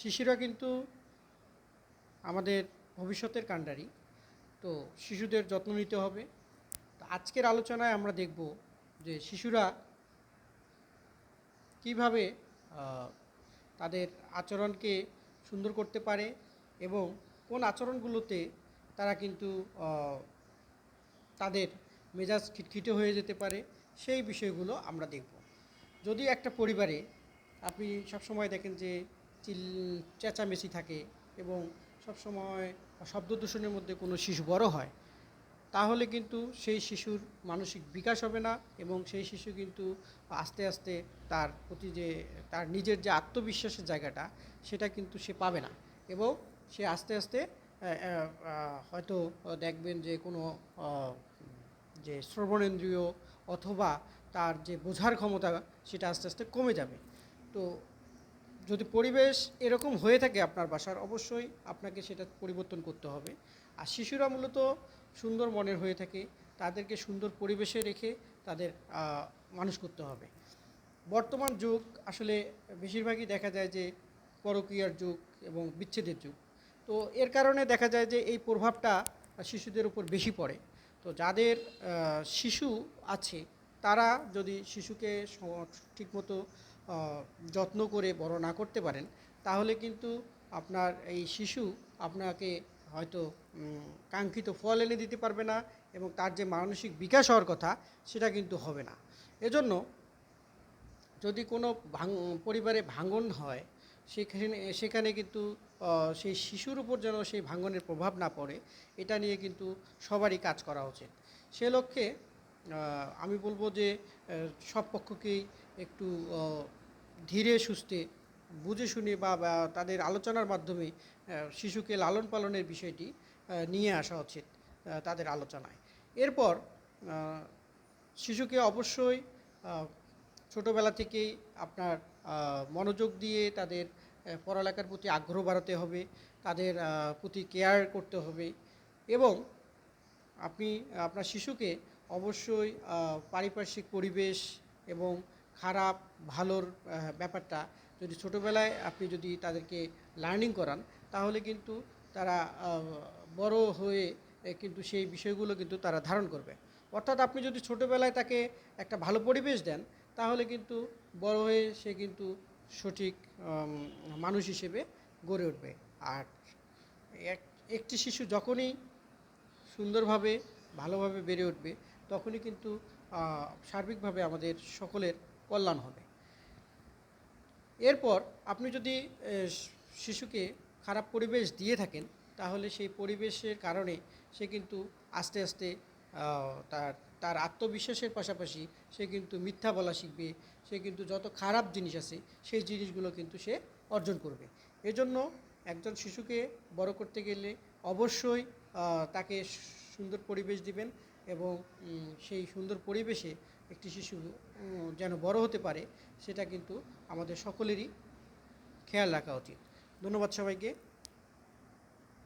শিশুরা কিন্তু আমাদের ভবিষ্যতের কাণ্ডারি। তো শিশুদের যত্ন নিতে হবে। তো আজকের আলোচনায় আমরা দেখব যে শিশুরা কীভাবে তাদের আচরণকে সুন্দর করতে পারে এবং কোন আচরণগুলোতে তারা কিন্তু তাদের মেজাজ খিটখিটে হয়ে যেতে পারে, সেই বিষয়গুলো আমরা দেখব। যদি একটা পরিবারে আপনি সবসময় দেখেন যে চিল, চেঁচামেচি থাকে এবং সবসময় শব্দ দূষণের মধ্যে কোনো শিশু বড় হয়, তাহলে কিন্তু সেই শিশুর মানসিক বিকাশ হবে না এবং সেই শিশু কিন্তু আস্তে আস্তে তার প্রতি যে, তার নিজের যে আত্মবিশ্বাসের জায়গাটা, সেটা কিন্তু সে পাবে না এবং সে আস্তে আস্তে হয়তো দেখবেন যে কোনো যে শ্রবণেন্দ্রিয় অথবা তার যে বোঝার ক্ষমতা, সেটা আস্তে আস্তে কমে যাবে। তো যদি পরিবেশ এরকম হয়ে থাকে আপনার বাসার, অবশ্যই আপনাকে সেটা পরিবর্তন করতে হবে। আর শিশুরা মূলত সুন্দর মনের হয়ে থাকে, তাদেরকে সুন্দর পরিবেশে রেখে তাদের মানুষ করতে হবে। বর্তমান যুগ আসলে বেশিরভাগই দেখা যায় যে পরকীয়ার যুগ এবং বিচ্ছেদের যুগ। তো এর কারণে দেখা যায় যে এই প্রভাবটা শিশুদের উপর বেশি পড়ে। তো যাদের শিশু আছে তারা যদি শিশুকে ঠিকমতো যত্ন করে বড় না করতে পারেন, তাহলে কিন্তু আপনার এই শিশু আপনাকে হয়তো কাঙ্ক্ষিত ফল এনে দিতে পারবে না এবং তার যে মানসিক বিকাশ হওয়ার কথা সেটা কিন্তু হবে না। এজন্য যদি কোনো পরিবারে ভাঙন হয়, সেখানে সেখানে কিন্তু সেই শিশুর উপর যেন সেই ভাঙনের প্রভাব না পড়ে, এটা নিয়ে কিন্তু সবারই কাজ করা উচিত। সে লক্ষ্যে আমি বলব যে সব পক্ষকেই একটু ধীরে সুস্থে বুঝে শুনে বা তাদের আলোচনার মাধ্যমে শিশুকে লালন পালনের বিষয়টি নিয়ে আসা উচিত তাদের আলোচনায়। এরপর শিশুকে অবশ্যই ছোটোবেলা থেকেই আপনার মনোযোগ দিয়ে তাদের পড়ালেখার প্রতি আগ্রহ বাড়াতে হবে, তাদের প্রতি কেয়ার করতে হবে এবং আপনি, আপনার শিশুকে অবশ্যই পারিপার্শ্বিক পরিবেশ এবং খারাপ, ভালোর ব্যাপারটা যদি ছোটোবেলায় আপনি যদি তাদেরকে লার্নিং করান, তাহলে কিন্তু তারা বড় হয়ে কিন্তু সেই বিষয়গুলো কিন্তু তারা ধারণ করবে। অর্থাৎ আপনি যদি ছোটোবেলায় তাকে একটা ভালো পরিবেশ দেন, তাহলে কিন্তু বড় হয়ে সে কিন্তু সঠিক মানুষ হিসেবে গড়ে উঠবে। আর এক, একটি শিশু যখনই সুন্দরভাবে, ভালোভাবে বেড়ে উঠবে তখনই কিন্তু সার্বিকভাবে আমাদের সকলের কল্যাণ হবে। এরপর আপনি যদি শিশুকে খারাপ পরিবেশ দিয়ে থাকেন, তাহলে সেই পরিবেশের কারণে সে কিন্তু আস্তে আস্তে তার তার আত্মবিশ্বাসের পাশাপাশি সে কিন্তু মিথ্যা বলা শিখবে, সে কিন্তু যত খারাপ জিনিস আছে, সেই জিনিসগুলো কিন্তু সে অর্জন করবে। এজন্য একজন শিশুকে বড় করতে গেলে অবশ্যই তাকে সুন্দর পরিবেশ দিবেন এবং সেই সুন্দর পরিবেশে একটি শিশু যেন বড় হতে পারে, সেটা কিন্তু আমাদের সকলেরই খেয়াল রাখা উচিত। ধন্যবাদ সবাইকে।